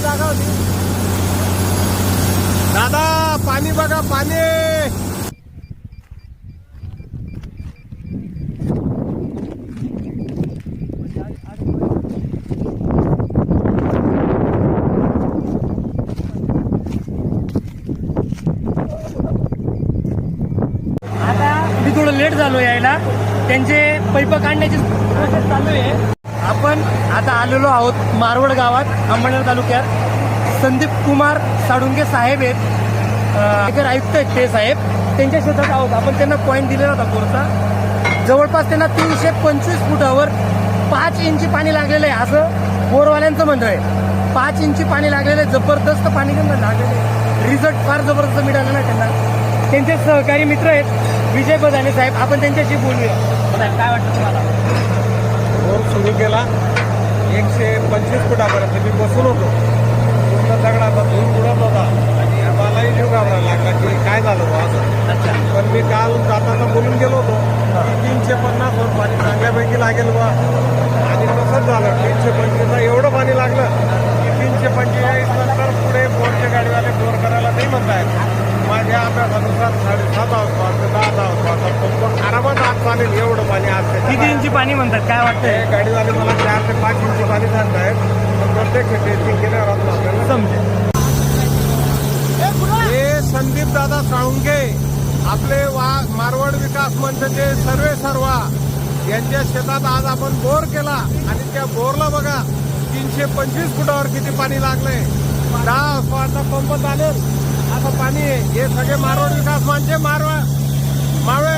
जागा होती. दादा पाणी बघा पाणी. आता मी थोडं लेट झालो यायला. त्यांचे पैप काढण्याची प्रोसेस चालू आहे. आपण आता आलेलो आहोत मारवड गावात अंबरनाथ तालुक्यात. संदीप कुमार साडुंगे साहेब आहेत. अं, आयुक्त आहेत ते साहेब. त्यांच्या शेतात आहोत. आपण त्यांना पॉईंट दिलेला होता बोरचा जवळपास त्यांना तीनशे पंचवीस फुटावर पाच इंची पाणी लागलेलं आहे असं बोरवाल्यांचं म्हणणं आहे. पाच इंची पाणी लागलेलं आहे. जबरदस्त पाणी त्यांना लागलेलं आहे. रिझल्ट फार जबरदस्त मिळालेला आहे त्यांना. त्यांचे सहकारी मित्र आहेत. विजय बदाने साहेब आपण त्यांच्याशी बोलूया. साहेब, काय वाटतं तुम्हाला? सुरू केला. एकशे पंचवीस फुटापर्यंत. मी बसून होतो. पूर्ण दगडाचा धूर उडत होता. आणि मलाही जीव घाबरायला लागला की काय झालं बा असं. पण मी काल जाताना बोलून गेलो होतो. की तीनशे पन्नास वर पाणी चांगल्यापैकी लागेल बा आणि तसंच झालं. तीनशे पंचवीसला एवढं पाणी लागलं की तीनशे पंचेचाळीस नंतर पुढे बोरचे गाडीवाले बोर करायला नाही म्हणतायत. माझ्या अभ्यासानुसार साडेसात आसपास दहा दहा आसपास पंप चालेल एवढं पाणी त्याच्यात किती. इंची पाणी म्हणतात? काय वाटतंय? गाडीवाले मला चार ते पाच इंची पाणी सांगतायत. पण प्रत्येक टेस्टिंग केल्यावर अजून आपल्याला समजेल हे संदीप दादा साळुंके आपले वा मारवाड विकास मंचचे सर्वे सर्वा यांच्या शेतात आज आपण बोर केला आणि त्या बोरला बघा तीनशे पंचवीस फुटावर किती पाणी लागलंय. दहा स्पॉटचा पंप चालेल. असं पाणी आहे. हे सगळे मारवाड विकास मंच मारवा मावळे